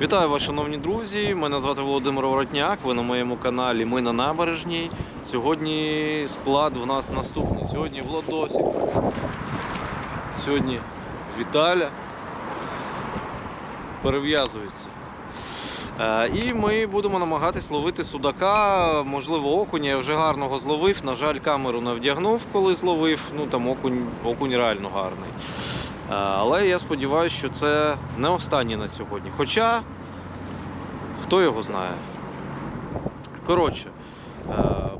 Вітаю вас, шановні друзі. Мене звати Володимир Воротняк. Ви на моєму каналі Ми на набережній. Сьогодні склад в нас наступний. Сьогодні Владосик. Сьогодні Віталя. Перев'язується. Е, І ми будемо намагатись ловити судака, можливо, окуня. Я вже гарного зловив. На жаль, камеру не вдягнув, коли зловив. Ну там окунь, окунь реально гарний. Е, Але я сподіваюся, що це не останнє на сьогодні. Хоча, хто його знає. Коротше, е,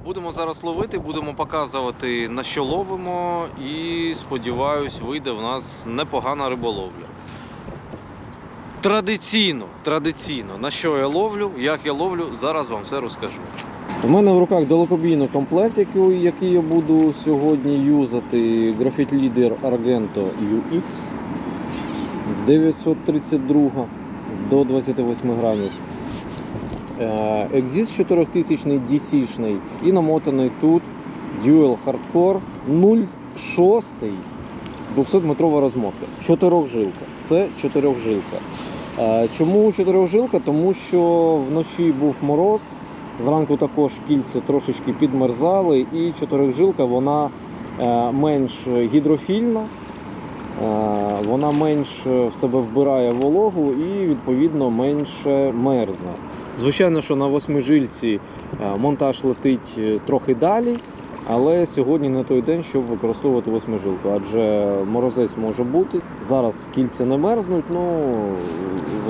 будемо зараз ловити, будемо показувати, на що ловимо, і сподіваюсь, вийде в нас непогана риболовля. Традиційно, традиційно, на що я ловлю, як я ловлю, зараз вам все розкажу. У мене в руках далекобійний комплект, який, я буду сьогодні юзати. Graphite Leader Argento UX 932 до 28 грамів. Е, 4000 DC-шний і намотаний тут Dual Hardcore 0,6 200-метрова розмотка. Чотирьохжилка. Це чотирьохжилка. Е, Чому чотирьохжилка? Тому що вночі був мороз. Зранку також кільця трошечки підмерзали, і чотирьохжилка вона е, менш гідрофільна, е, вона менш в себе вбирає вологу і відповідно менше мерзне. Звичайно, що на восьмижильці е, монтаж летить трохи далі, але сьогодні не той день, щоб використовувати восьмижилку, адже морозець може бути. Зараз кільця не мерзнуть. Ну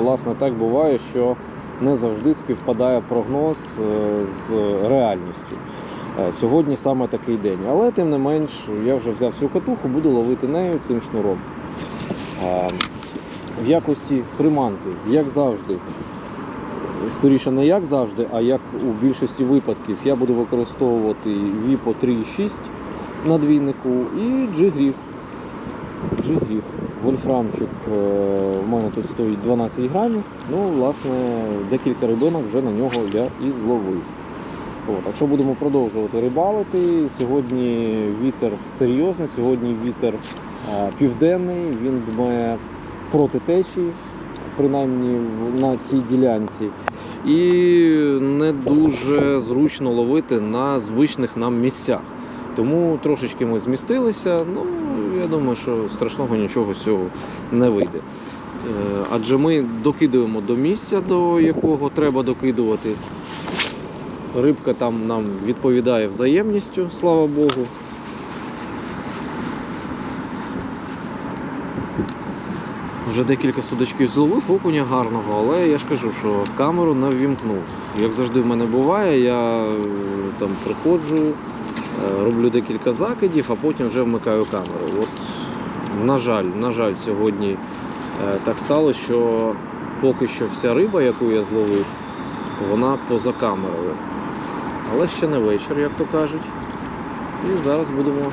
власне так буває, що не завжди співпадає прогноз е, з реальністю. Е, Сьогодні саме такий день. Але тим не менш, я вже взяв цю катуху, буду ловити нею цим шнуром. Е, В якості приманки, як завжди, скоріше не як завжди, а як у більшості випадків, я буду використовувати Vipo 3.6 на двійнику і джигріг. Джигріг. Вольфрамчик е, у мене тут стоїть 12 грамів. Ну, власне, декілька рибинок вже на нього я і зловив. От, якщо будемо продовжувати рибалити, сьогодні вітер серйозний, сьогодні вітер е, південний, він дме проти течії, принаймні на цій ділянці. І не дуже зручно ловити на звичних нам місцях. Тому трошечки ми змістилися. Ну, я думаю, що страшного нічого з цього не вийде. Е, Адже ми докидуємо до місця, до якого треба докидувати. Рибка там нам відповідає взаємністю, слава Богу. Вже декілька судачків зловив окуня гарного, але я ж кажу, що камеру не ввімкнув. Як завжди в мене буває, я е, там приходжу, роблю декілька закидів, а потім вже вмикаю камеру. От, на жаль, на жаль, сьогодні е, так сталося, що поки що вся риба, яку я зловив, вона поза камерою. Але ще не вечір, як то кажуть. І зараз будемо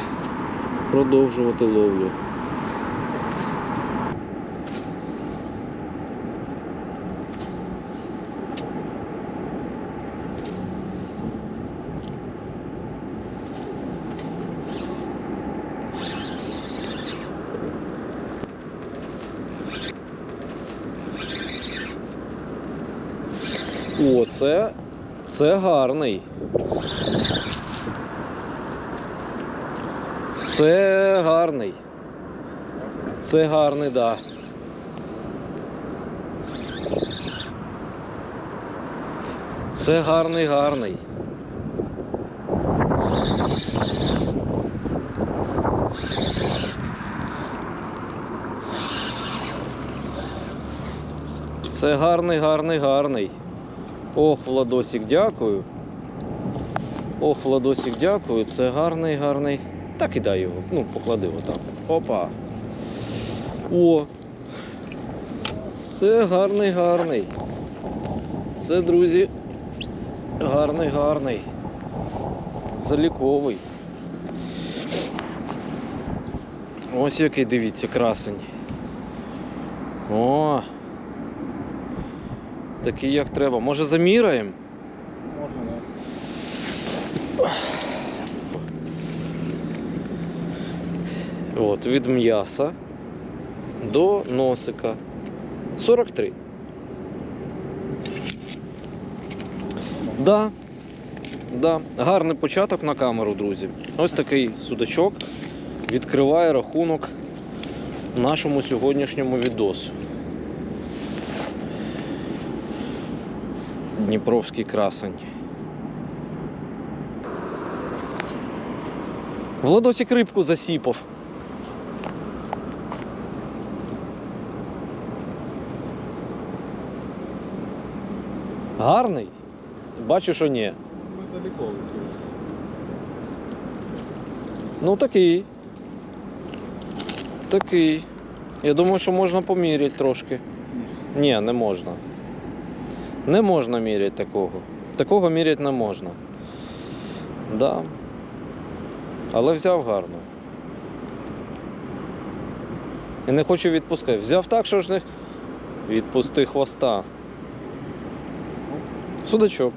продовжувати ловлю. О, це, це гарний. Це гарний. Це гарний, так. Да. Це гарний, гарний. Це гарний, гарний, гарний. Ох, Владосик, дякую. Ох, Владосик, дякую. Це гарний, гарний. Так і дай його. Ну, поклади отак. Опа. О. Це гарний, гарний. Це, друзі, гарний, гарний. Заліковий. Ось який дивіться, красень. О! Такий як треба. Може заміряємо? Можна, да. От, від м'яса до носика. 43. Да, да. Гарний початок на камеру, друзі. Ось такий судачок відкриває рахунок нашому сьогоднішньому відосу. Дніпровський красень. Владосик рибку засіпав. Гарний? Бачу, що ні. Ми заліковуємо. Ну такий. Такий. Я думаю, що можна поміряти трошки. Ні, не можна. Не можна міряти такого. Такого міряти не можна. Да. Але взяв гарно. І не хочу відпускати. Взяв так, що ж не. Відпусти хвоста. Судачок.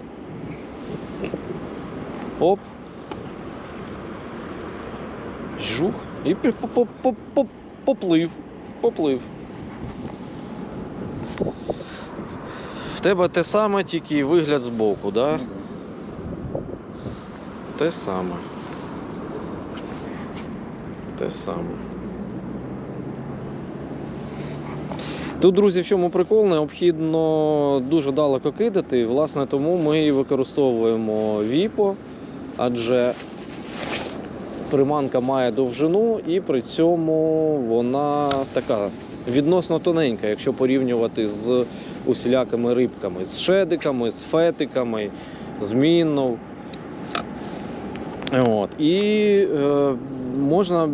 Оп. Жух. І поплив. Поплив. В тебе те саме, тільки вигляд збоку, да? Те саме. Те саме. Тут, друзі, в чому прикол, необхідно дуже далеко кидати. Власне, тому ми і використовуємо віпо, адже приманка має довжину і при цьому вона така відносно тоненька, якщо порівнювати з усілякими рибками, з шедиками, з фетиками, з міннов. От. І е, можна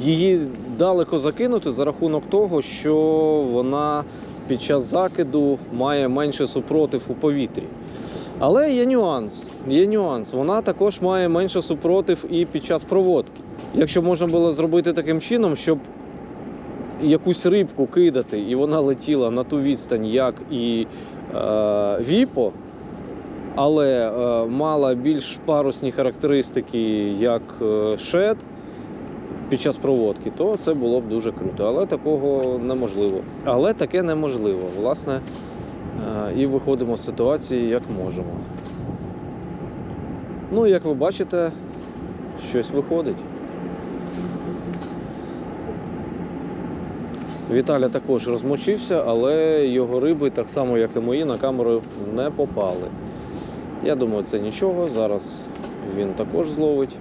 її далеко закинути за рахунок того, що вона під час закиду має менше супротив у повітрі. Але є нюанс. Є нюанс. Вона також має менше супротив і під час проводки. Якщо можна було зробити таким чином, щоб якусь рибку кидати, і вона летіла на ту відстань, як і е, Віпо, але е, мала більш парусні характеристики, як е, шед під час проводки, то це було б дуже круто. Але такого неможливо. Але таке неможливо. Власне, е, і виходимо з ситуації як можемо. Ну, як ви бачите, щось виходить. Віталя також розмочився, але його риби, так само як і мої, на камеру не попали. Я думаю, це нічого. Зараз він також зловить.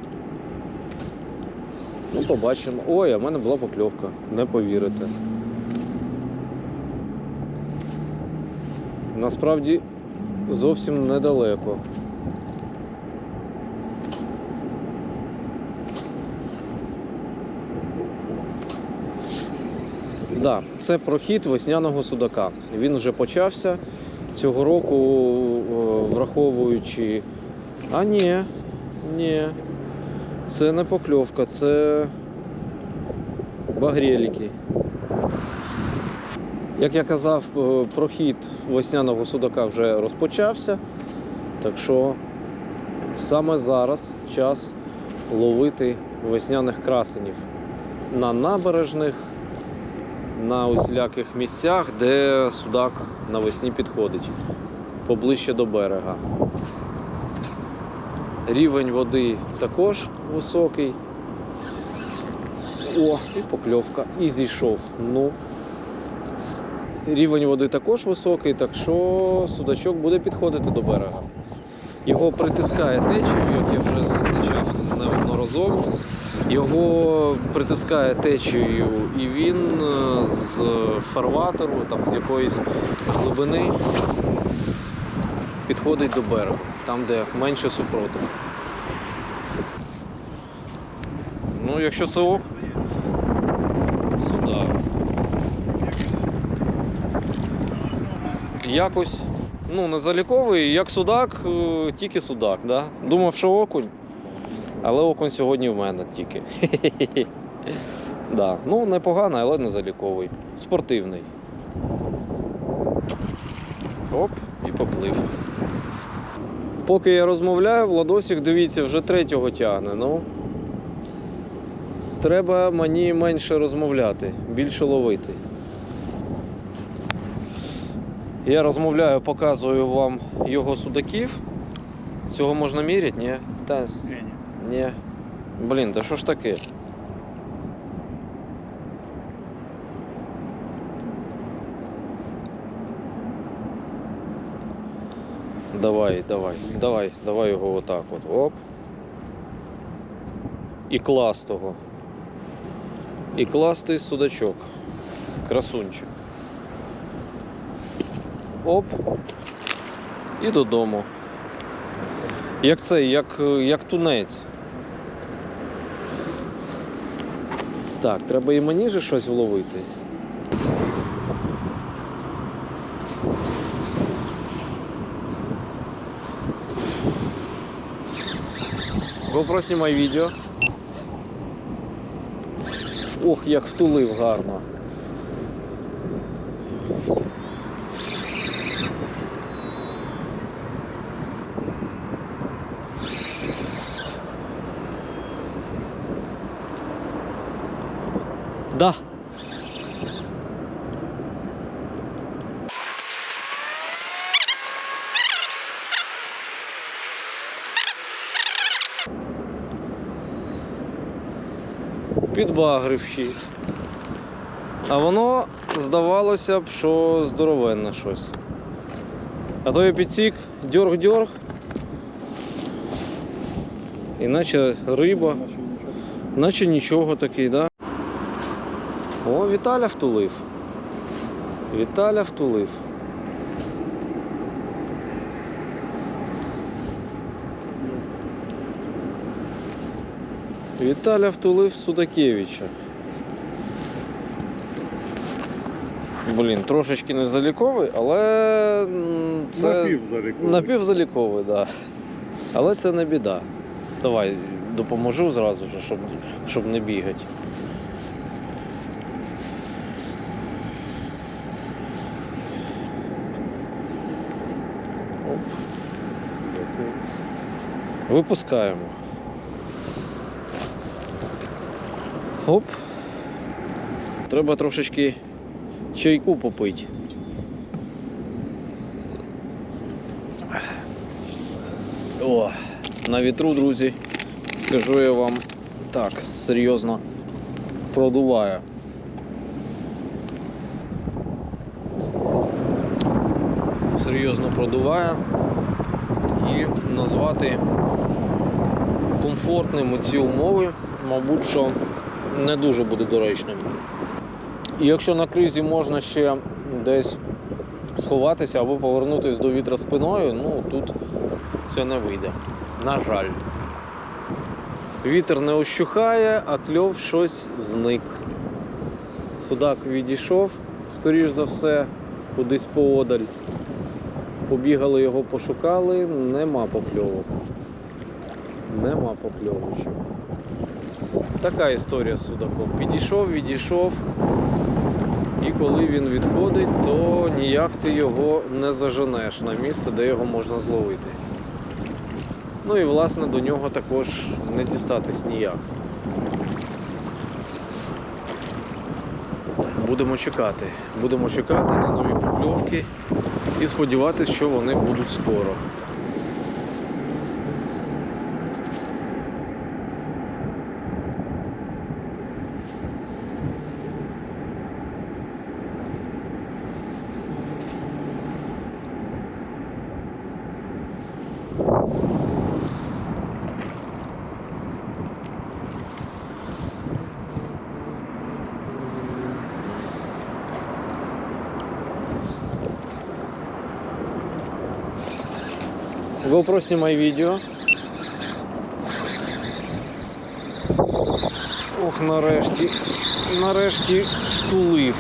Ну, побачимо. Ой, а в мене була покльовка. Не повірите. Насправді зовсім недалеко. Да, це прохід весняного судака. Він вже почався цього року, е, враховуючи. А ні, ні, це не покльовка, це багрєліки. Як я казав, е, прохід весняного судака вже розпочався. Так що саме зараз час ловити весняних красенів на набережних, на усіляких місцях, де судак навесні підходить поближче до берега. Рівень води також високий. О, і покльовка. І зійшов. Ну. Рівень води також високий, так що судачок буде підходити до берега. Його притискає течією, як я вже зазначав неодноразово. Його притискає течією, і він е, з фарватеру, там, з якоїсь глибини підходить до берегу, там, де менше супротив. Ну, якщо це ок, сюди. Якось, ну, не заліковий, як судак, е, тільки судак. Да? Думав, що окунь, але окунь сьогодні в мене тільки. Да. Ну, непоганий, але не заліковий. Спортивний. Оп, і поплив. Поки я розмовляю, Владосик, дивіться, вже третього тягне. Ну, треба мені менше розмовляти, більше ловити. Я розмовляю, показую вам його судаків. Цього можна міряти, ні? Та, ні. Блін, та що ж таке? Давай, давай, давай, давай його отак от. Оп. І клас того. І кластий судачок. Красунчик. Оп. І додому. Як цей, як, як тунець. Так, треба і мені же щось вловити. GoPro знімай відео. Ох, як втулив гарно. Да. Підбагривши. А воно здавалося б, що здоровенне щось. А то я підсік, дьорг-дьорг. Іначе риба. Наче нічого такий, да? О, Віталя втулив. Віталя втулив. Віталя втулив Судакевича. Блін, трошечки не заліковий, але це Напівзаліковий. напівзаліковий, так. Да. Але це не біда. Давай допоможу зразу щоб, щоб не бігати. Випускаємо. Оп. Треба трошечки чайку попити. О, на вітру, друзі, скажу я вам так, серйозно продуває. Серйозно продуває і назвати комфортними ці умови, мабуть, що не дуже буде доречним. І якщо на кризі можна ще десь сховатися або повернутися до вітра спиною, ну тут це не вийде. На жаль. Вітер не ощухає, а кльов щось зник. Судак відійшов, скоріш за все, кудись поодаль. Побігали його, пошукали, нема покльовок. Нема покльовочок. Така історія з судаком. Підійшов, відійшов. І коли він відходить, то ніяк ти його не заженеш на місце, де його можна зловити. Ну і власне до нього також не дістатись ніяк. Будемо чекати. Будемо чекати на нові покльовки і сподіватися, що вони будуть скоро. GoPro знімай відео. Ох, нарешті, нарешті втулив.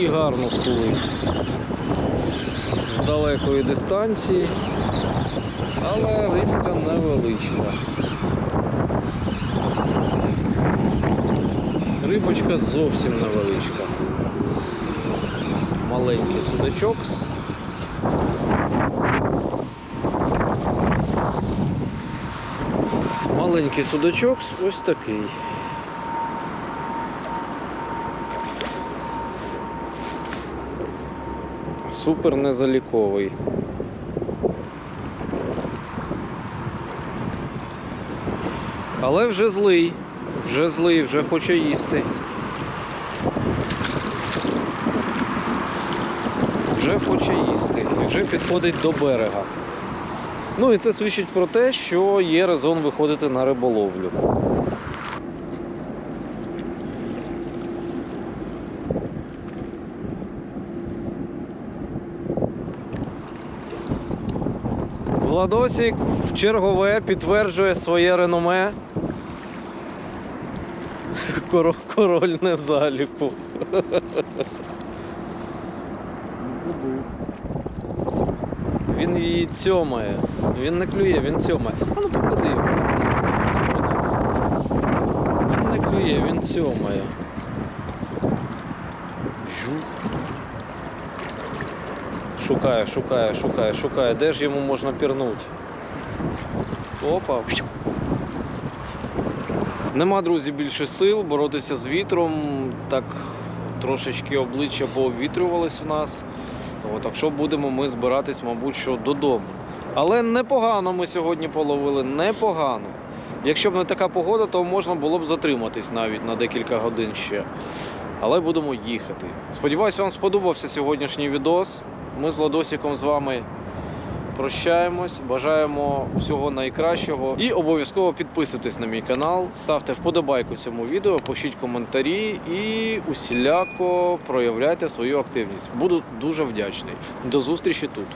І гарно втулив. З далекої дистанції, але рибка невеличка. Рибочка зовсім невеличка. Маленький судачок. Маленький судачок ось такий. Супер незаліковий. Але вже злий, вже злий, вже хоче їсти. Вже хоче їсти і вже підходить до берега. Ну і це свідчить про те, що є резон виходити на риболовлю. Владосік в чергове підтверджує своє реноме. Коро- Король не заліку. Він її цьомає. Він не клює, він цьомає. А ну поклади його. Він не клює, він цьомає. Жух. Шукає, шукає, шукає, шукає. Де ж йому можна пірнути? Опа. Нема, друзі, більше сил боротися з вітром. Так трошечки обличчя пообвітрювалось в нас. От, так що будемо ми збиратись, мабуть, що додому. Але непогано ми сьогодні половили, непогано. Якщо б не така погода, то можна було б затриматись навіть на декілька годин ще. Але будемо їхати. Сподіваюсь, вам сподобався сьогоднішній відос. Ми з Ладосіком з вами прощаємось. Бажаємо всього найкращого. І обов'язково підписуйтесь на мій канал, ставте вподобайку цьому відео, пишіть коментарі і усіляко проявляйте свою активність. Буду дуже вдячний. До зустрічі тут.